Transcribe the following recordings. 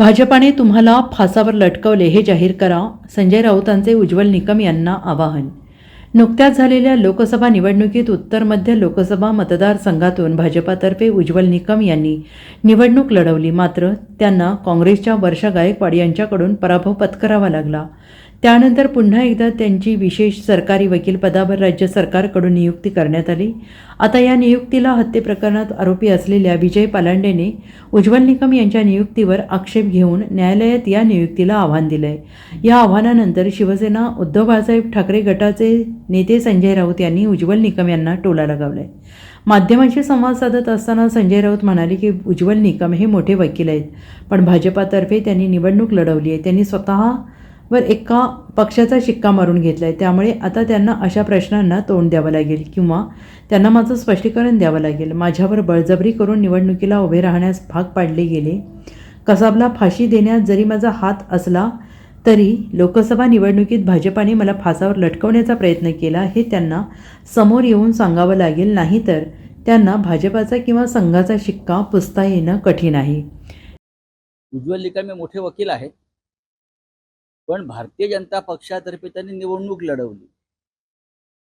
भाजपाने तुम्हाला फासावर लटकवले हे जाहीर करा संजय राऊतांचे उज्ज्वल निकम यांना आवाहन. नुकत्याच झालेल्या लोकसभा निवडणुकीत उत्तर मध्य लोकसभा मतदारसंघातून भाजपातर्फे उज्ज्वल निकम यांनी निवडणूक लढवली. मात्र त्यांना काँग्रेसच्या वर्षा गायकवाड यांच्याकडून पराभव पत्करावा लागला. त्यानंतर पुन्हा एकदा त्यांची विशेष सरकारी वकीलपदावर राज्य सरकारकडून नियुक्ती करण्यात आली. आता या नियुक्तीला हत्येप्रकरणात आरोपी असलेल्या विजय पालांडेने उज्ज्वल निकम यांच्या नियुक्तीवर आक्षेप घेऊन न्यायालयात या नियुक्तीला आव्हान दिलंय. या आव्हानानंतर शिवसेना उद्धव बाळासाहेब ठाकरे गटाचे नेते संजय राऊत यांनी उज्ज्वल निकम यांना टोला लगावलाय. माध्यमांशी संवाद साधत असताना संजय राऊत म्हणाले की उज्ज्वल निकम हे मोठे वकील आहेत पण भाजपातर्फे त्यांनी निवडणूक लढवली आहे. त्यांनी स्वतः वर एका पक्षाचा शिक्का मारून घेतला आहे त्यामुळे आता त्यांना अशा प्रश्नांना तोंड द्यावं लागेल किंवा त्यांना माझं स्पष्टीकरण द्यावं लागेल. माझ्यावर बळजबरी करून निवडणुकीला उभे राहण्यास भाग पाडले गेले. कसाबला फाशी देण्यात जरी माझा हात असला तरी लोकसभा निवडणुकीत भाजपाने मला फासावर लटकवण्याचा प्रयत्न केला हे त्यांना समोर येऊन सांगावं लागेल. नाहीतर त्यांना भाजपाचा किंवा संघाचा शिक्का पुसता येणं कठीण आहे. उज्ज्वल निकम मोठे वकील आहेत. पण भारतीय जनता पक्षातर्फे त्यांनी निवडणूक लढवली.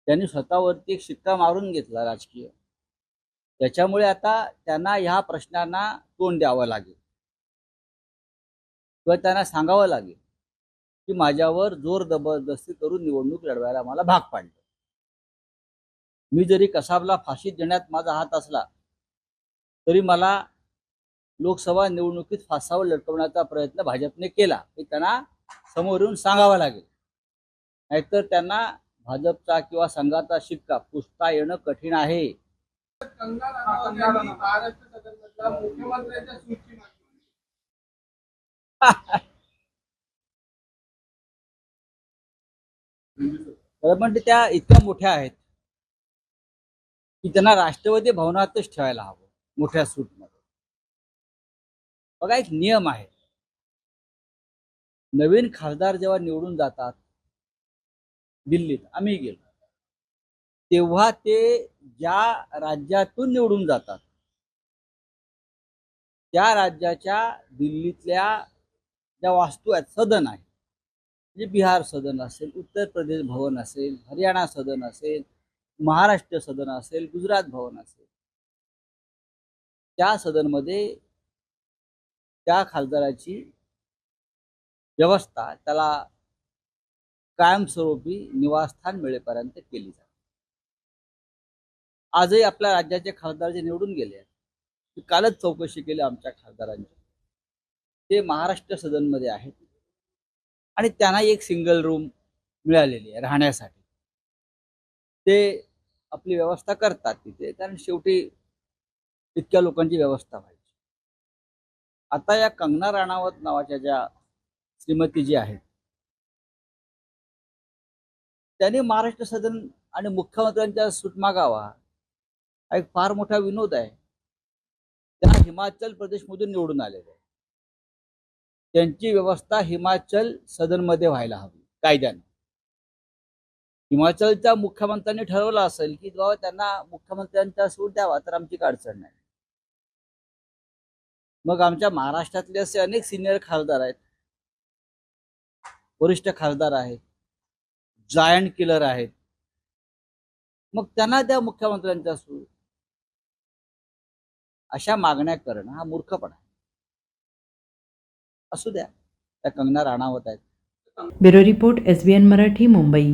त्यांनी स्वतःवरती एक शिक्का मारून घेतला राजकीय. त्याच्यामुळे आता त्यांना ह्या प्रश्नांना तोंड द्यावं लागेल. किंवा त्यांना सांगावं लागेल की माझ्यावर जोर जबरदस्ती करून निवडणूक लढवायला मला भाग पाडलं. मी जरी कसाबला फाशी देण्यात माझा हात असला तरी मला लोकसभा निवडणुकीत फासावर लटकवण्याचा प्रयत्न भाजपने केला. हे त्यांना समोर येऊन सांगावं लागेल. नाहीतर त्यांना भाजपचा किंवा संघाचा शिक्का पुसता येणं कठीण आहे. म्हणजे त्या इतक्या मोठ्या आहेत की त्यांना राष्ट्रवादी भवनातच ठेवायला हवं मोठ्या सूटमध्ये. बघा एक नियम आहे. नवीन खासदार जेव्हा निवडून जातात दिल्लीत आम्ही गेलो. तेव्हा ते ज्या राज्यातून निवडून जातात त्या राज्याच्या दिल्लीतल्या ज्या वास्तू आहेत सदन आहे म्हणजे बिहार सदन असेल उत्तर प्रदेश भवन असेल हरियाणा सदन असेल महाराष्ट्र सदन असेल गुजरात भवन असेल. त्या सदनमध्ये त्या खासदाराची व्यवस्था त्याला कायमस्वरूपी निवासस्थान मिळेपर्यंत केली जाते. आजही आपल्या राज्याचे खासदार जे निवडून गेले आहेत कालच चौकशी केली आमच्या खासदारांची. ते महाराष्ट्र सदनमध्ये आहेत. आणि त्यांना एक सिंगल रूम मिळालेली आहे राहण्यासाठी. ते आपली व्यवस्था करतात तिथे कारण शेवटी इतक्या लोकांची व्यवस्था व्हायची. आता या कंगना राणावत नावाच्या ज्या श्रीमती जी आहेत. त्यांनी महाराष्ट्र सदन आणि मुख्यमंत्र्यांच्या सूट मागावा हा एक फार मोठा विनोद आहे. त्या हिमाचल प्रदेशमधून निवडून आलेले आहे त्यांची व्यवस्था हिमाचल सदनमध्ये व्हायला हवी कायद्याने. हिमाचलच्या मुख्यमंत्र्यांनी ठरवलं असेल की बाबा त्यांना मुख्यमंत्र्यांचा सूट द्यावा तर आमची अडचण नाही. मग आमच्या महाराष्ट्रातले असे अनेक सिनियर खासदार आहेत. वरिष्ठ खासदार आहेत जायंट किलर आहेत. मग त्यांना द्या मुख्यमंत्र्यांचा सूट अशा मागण्या करणं हा मूर्खपणा आहे. असू द्या त्या कंगना राणावत आहेत. Bureau report S B N Marathi Mumbai.